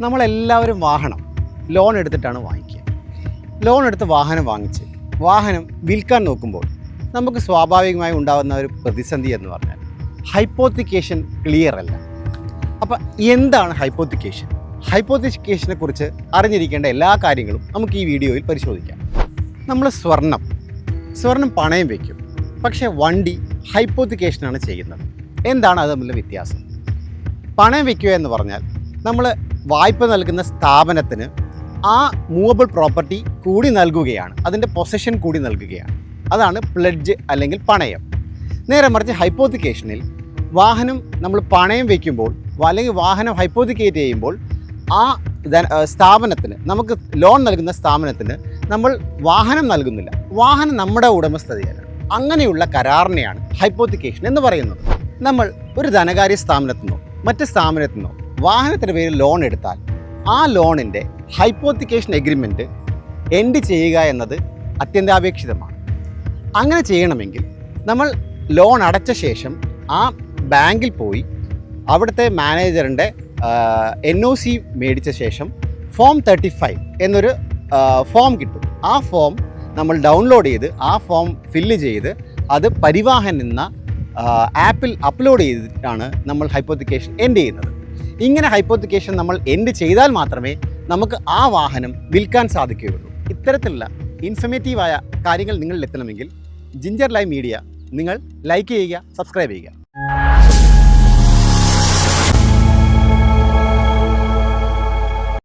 നമ്മളെല്ലാവരും വാഹനം ലോൺ എടുത്തിട്ടാണ് വാങ്ങിക്കുക. ലോൺ എടുത്ത് വാഹനം വാങ്ങിച്ച് വാഹനം വിൽക്കാൻ നോക്കുമ്പോൾ നമുക്ക് സ്വാഭാവികമായി ഉണ്ടാകുന്ന ഒരു പ്രതിസന്ധി എന്ന് പറഞ്ഞാൽ ഹൈപ്പോത്തിക്കേഷൻ ക്ലിയർ അല്ല. അപ്പം എന്താണ് ഹൈപ്പോത്തിക്കേഷൻ ഹൈപ്പോത്തിക്കേഷനെ കുറിച്ച് അറിഞ്ഞിരിക്കേണ്ട എല്ലാ കാര്യങ്ങളും നമുക്ക് ഈ വീഡിയോയിൽ പരിശോധിക്കാം. നമ്മൾ സ്വർണം സ്വർണം പണയം വയ്ക്കും പക്ഷേ വണ്ടി ഹൈപ്പോത്തിക്കേഷനാണ് ചെയ്യുന്നത്. എന്താണ് അത് തമ്മിലുള്ള വ്യത്യാസം? പണയം വയ്ക്കുക എന്ന് പറഞ്ഞാൽ നമ്മൾ വായ്പ നൽകുന്ന സ്ഥാപനത്തിന് ആ മൂവബിൾ പ്രോപ്പർട്ടി കൂടി നൽകുകയാണ്. അതിന്റെ പൊസഷൻ കൂടി നൽകുകയാണ്. അതാണ് പ്ലഡ്ജ് അല്ലെങ്കിൽ പണയം. നേരെ മറിച്ച് ഹൈപ്പോത്തിക്കേഷനിൽ വാഹനം നമ്മൾ പണയം വയ്ക്കുമ്പോൾ അല്ലെങ്കിൽ വാഹനം ഹൈപ്പോത്തിക്കേറ്റ് ചെയ്യുമ്പോൾ ആ സ്ഥാപനത്തിന് നമുക്ക് ലോൺ നൽകുന്ന സ്ഥാപനത്തിന് നമ്മൾ വാഹനം നൽകുന്നില്ല. വാഹനം നമ്മുടെ ഉടമസ്ഥതയാണ് അങ്ങനെയുള്ള കരാറിനെയാണ് ഹൈപ്പോത്തിക്കേഷൻ എന്ന് പറയുന്നത്. നമ്മൾ ഒരു ധനകാര്യ സ്ഥാപനത്തിനോ മറ്റ് സ്ഥാപനത്തിൽ നിന്നോ വാഹനത്തിന്റെ പേരിൽ ലോൺ എടുത്താൽ ആ ലോണിന്റെ ഹൈപ്പോത്തിക്കേഷൻ എഗ്രിമെന്റ് എൻഡ് ചെയ്യുക എന്നത് അത്യന്താപേക്ഷിതമാണ്. അങ്ങനെ ചെയ്യണമെങ്കിൽ നമ്മൾ ലോൺ അടച്ച ശേഷം ആ ബാങ്കിൽ പോയി അവിടുത്തെ മാനേജറിന്റെ എൻ ഒ സി മേടിച്ച ശേഷം ഫോം തേർട്ടി ഫൈവ് എന്നൊരു ഫോം കിട്ടും. ആ ഫോം നമ്മൾ ഡൗൺലോഡ് ചെയ്ത് ആ ഫോം ഫില്ല് ചെയ്ത് അത് പരിവാഹൻ എന്ന ആപ്പിൽ അപ്ലോഡ് ചെയ്തിട്ടാണ് നമ്മൾ ഹൈപ്പോത്തിക്കേഷൻ എൻഡ് ചെയ്യുന്നത്. ഇങ്ങനെ ഹൈപ്പോത്തിക്കേഷൻ നമ്മൾ എൻഡ് ചെയ്താൽ മാത്രമേ നമുക്ക് ആ വാഹനം വിൽക്കാൻ സാധിക്കുകയുള്ളൂ. ഇത്തരത്തിലുള്ള ഇൻഫർമേറ്റീവായ കാര്യങ്ങൾ നിങ്ങളിൽ എത്തണമെങ്കിൽ ജിഞ്ചർ ലൈവ് മീഡിയ നിങ്ങൾ ലൈക്ക് ചെയ്യുക സബ്സ്ക്രൈബ് ചെയ്യുക.